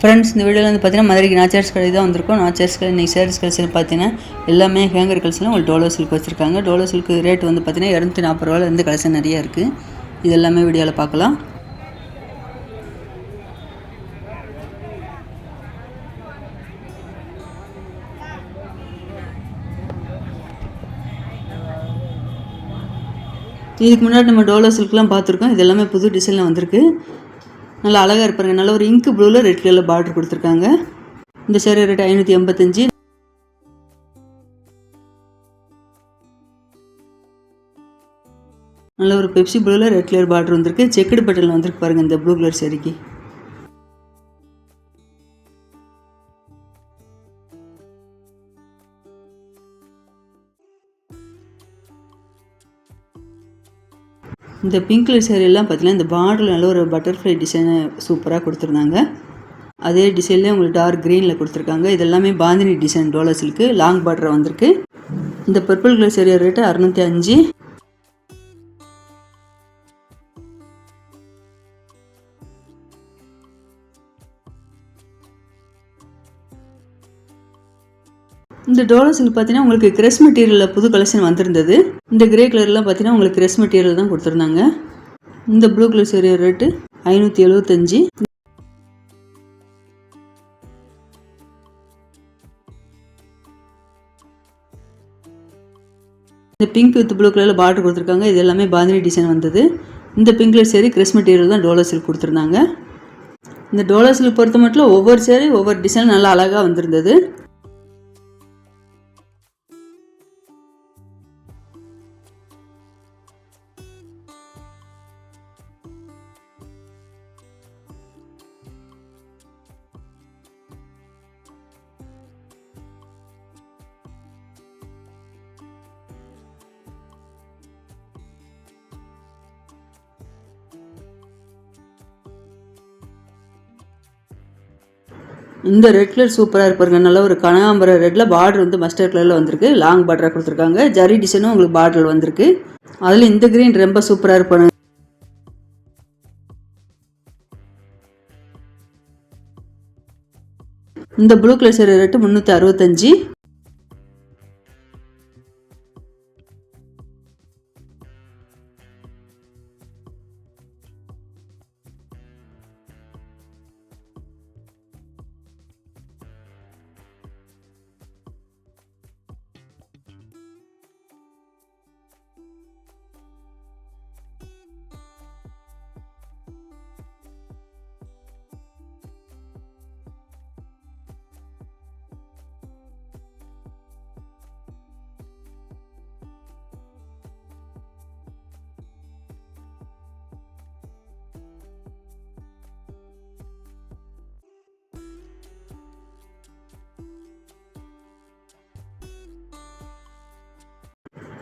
Friends இந்த வீடியோவில் வந்து பார்த்தீங்கன்னா மதுரைக்கு நேச்சர்ஸ் கடை தான் வந்திருக்கும் நாச்சர்ஸ் கடை இன்றைக்கி சேரீஸ் கலெக்ஷன் பார்த்தீங்கன்னா எல்லாமே ஹேங்கர் கலெக்ஷன் உங்களுக்கு டோலோ சில்க் வச்சுருக்காங்க. டோலோ சில்க் ரேட் வந்து பார்த்தீங்கன்னா இரநூத்தி நாற்பது ரூபாயிலேருந்து இருந்து கலெக்ஷன் நிறையா இருக்குது இது எல்லாமே வீடியோவில் பார்க்கலாம் இதுக்கு முன்னாடி நம்ம டோலோ சில்க்லாம் பார்த்துருக்கோம் இது எல்லாமே புது டிசைனில் வந்திருக்கு. நல்லா அழகாக இருப்பாருங்க. நல்ல ஒரு இங்கு ப்ளூவில் ரெட் கலரில் பார்டர் கொடுத்துருக்காங்க. இந்த சேரீ ரேட் ஐநூற்றி எண்பத்தஞ்சு. நல்ல ஒரு பெப்சி ப்ளூவில் ரெட் கலர் பார்டர் வந்திருக்கு. செக்குடு பட்டனில் வந்திருக்கு பாருங்கள் இந்த ப்ளூ கலர் சேரீக்கு இந்த பிங்க் கலர் சேரீலாம் பார்த்தீங்கன்னா இந்த பார்டரில் நல்ல ஒரு பட்டர்ஃப்ளை டிசைனை சூப்பராக கொடுத்துருந்தாங்க. அதே டிசைன்லேயே உங்களுக்கு டார்க் க்ரீனில் கொடுத்துருக்காங்க. இது எல்லாமே பாந்தினி டிசைன் டோலா இருக்குது லாங் பார்டர் வந்திருக்கு. இந்த பர்பிள் கலர் சேரீ ரேட்டு அறுநூற்றி அஞ்சு. இந்த டோலா சில்க் பார்த்தீங்கன்னா உங்களுக்கு கிரெஸ் மெட்டீரியலில் புது கலெக்ஷன் வந்திருந்தது. இந்த கிரே கலர்லாம் பார்த்தீங்கன்னா உங்களுக்கு கிரெஸ் மெட்டீரியல் தான் கொடுத்துருந்தாங்க. இந்த ப்ளூ கலர் சேரீ ரேட்டு ஐநூற்றி எழுபத்தஞ்சி இந்த பிங்க் வித் ப்ளூ கலரில் பார்டர் கொடுத்துருக்காங்க. இது எல்லாமே பாந்தினி டிசைன் வந்தது. இந்த பிங்க் கலர் சேரீ கிரெஸ் மெட்டீரியல் தான் டோலா சில்க் கொடுத்துருந்தாங்க. இந்த டோலா சில்க் பொறுத்த மட்டும் ஒவ்வொரு சேரீ ஒவ்வொரு டிசைன் நல்லா அழகாக வந்திருந்தது. இந்த ரெட் கலர் சூப்பராக இருப்பாருங்க நல்ல ஒரு கனகாம்பரம் ரெட்டில் பார்டர் வந்து மஸ்டர்ட் கலரில் வந்திருக்கு. லாங் பார்டராக கொடுத்துருக்காங்க. ஜரி டிசைனும் உங்களுக்கு பார்டர் வந்திருக்கு. அதில் இந்த க்ரீன் ரொம்ப சூப்பராக இருப்பாங்க இந்த ப்ளூ கலர் சேரீ ரேட்டு முந்நூற்றி அறுபத்தஞ்சி.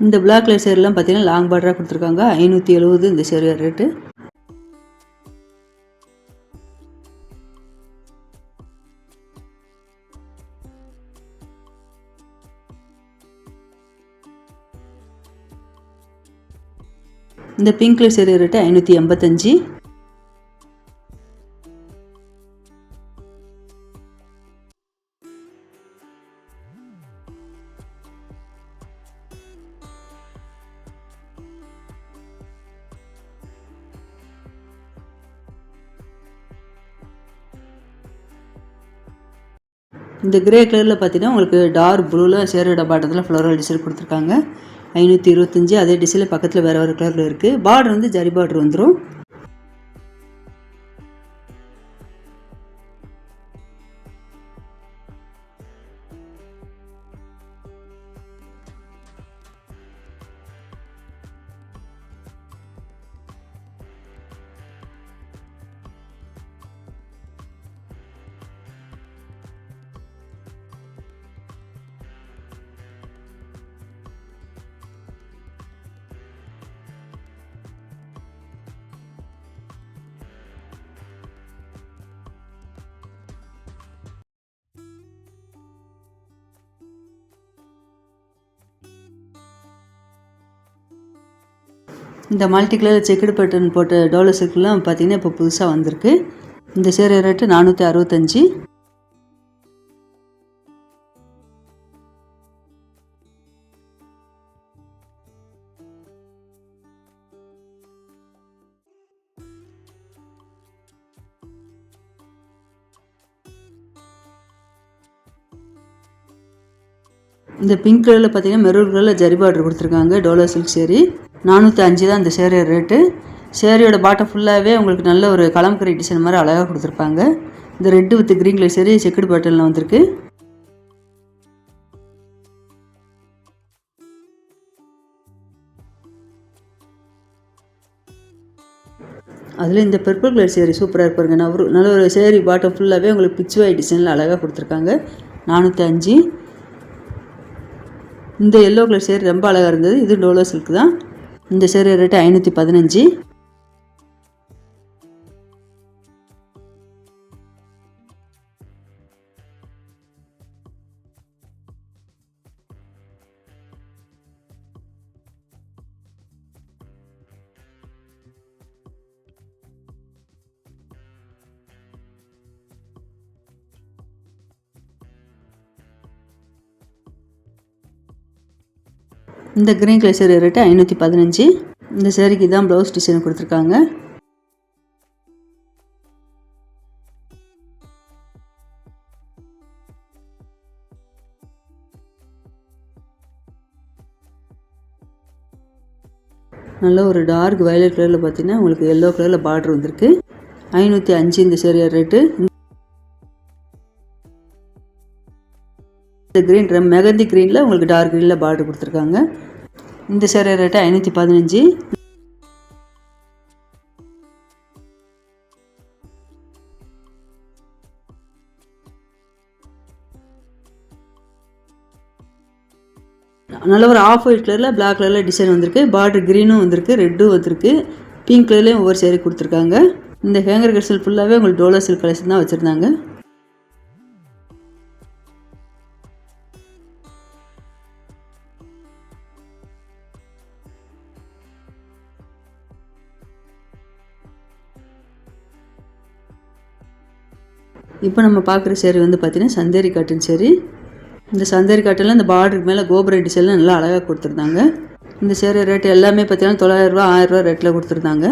இந்த பிளாக் கலர் சேரீலாம் பார்த்தீங்கன்னா லாங் பார்டராக கொடுத்துருக்காங்க. ஐநூற்றி எழுபது இந்த சேரீ ரேட்டு இந்த பிங்க் கலர் சேரீ ரேட்டு ஐநூற்றி எண்பத்தஞ்சு. இந்த கிரே கலரில் பார்த்தீங்கன்னா உங்களுக்கு டார்க் ப்ளூவில் சேரோட பாட்டத்தில் ஃப்ளோரல் டிசைன் கொடுத்துருக்காங்க. ஐநூற்றி இருபத்தஞ்சி அதே டிசைனில் பக்கத்தில் வேறு வேறு கலரில் இருக்குது பார்டர் வந்து ஜரி பார்டர் வந்துடும் இந்த மல்டி கலர் செக்குடு பேட்டர்ன் போட்ட டோலோ சில்க்லாம் பார்த்தீங்கன்னா இப்போ புதுசாக வந்திருக்கு. இந்த சேரீ ரேட்டு நானூற்றி அறுபத்தஞ்சி. இந்த பிங்க் கலரில் பார்த்தீங்கன்னா மெரூன் கலரில் ஜரி பார்டர் கொடுத்துருக்காங்க டோலோ சில்க் சேரீ நானூற்றி அஞ்சு தான் இந்த சேரீ ரேட்டு. சேரீயோட பாட்டம் ஃபுல்லாகவே உங்களுக்கு நல்ல ஒரு கலம்கரி டிசைன் மாதிரி அழகாக கொடுத்துருப்பாங்க. இந்த red with green colour sari checked பாட்டலில் வந்திருக்கு. அதில் இந்த பர்பிள் கலர் சேரீ சூப்பராக இருப்பாருங்க நான் ஒரு நல்ல ஒரு சேரீ பாட்டம் ஃபுல்லாகவே உங்களுக்கு பிச்சுவாய் டிசைனில் அழகாக கொடுத்துருக்காங்க. நானூற்றி அஞ்சு. இந்த எல்லோ கலர் சேரீ ரொம்ப அழகாக இருந்தது. இது டோலோ சில்க் தான். இந்த சேரீ ரேட்டு ஐநூற்றி பதினஞ்சு. இந்த கிரீன் கலர் சேரீ ரேட்டு ஐநூற்றி பதினஞ்சு. இந்த சேரீக்கு தான் ப்ளவுஸ் டிசைன் கொடுத்துருக்காங்க. நல்ல ஒரு டார்க் வயலட் கலரில் பார்த்தீங்கன்னா உங்களுக்கு எல்லோ கலரில் பார்டர் வந்திருக்கு. ஐநூற்றி அஞ்சு இந்த சேரீ ரேட்டு. இந்த க்ரீன் மெகந்தி க்ரீனில் உங்களுக்கு டார்க் க்ரீனில் பார்டர் கொடுத்துருக்காங்க. இந்த சேரீ ரேட்டு ஐநூற்றி பதினஞ்சு. நல்ல ஒரு ஆஃப் ஒயிட் கலரில் பிளாக் கலரில் டிசைன் வந்திருக்கு. பார்டர் க்ரீனும் வந்திருக்கு ரெட்டும் வந்திருக்கு. பிங்க் கலர்லேயும் ஒவ்வொரு சேரீ கொடுத்துருக்காங்க. இந்த ஹேங்கர் கட்சல் ஃபுல்லாகவே உங்களுக்கு டோலோ சில்க் கலெக்ஷன் தான் வச்சுருந்தாங்க. இப்போ நம்ம பார்க்குற சேரீ வந்து பார்த்திங்கன்னா சந்தேரி காட்டன் சேரீ. இந்த சந்தேரி காட்டனில் இந்த பார்டருக்கு மேலே கோபுர டிசைனில் நல்லா அழகாக கொடுத்துருந்தாங்க. இந்த சேரீ ரேட்டு எல்லாமே பார்த்தீங்கன்னா தொள்ளாயிரரூவா ஆயிரரூவா ரேட்டில் கொடுத்துருந்தாங்க.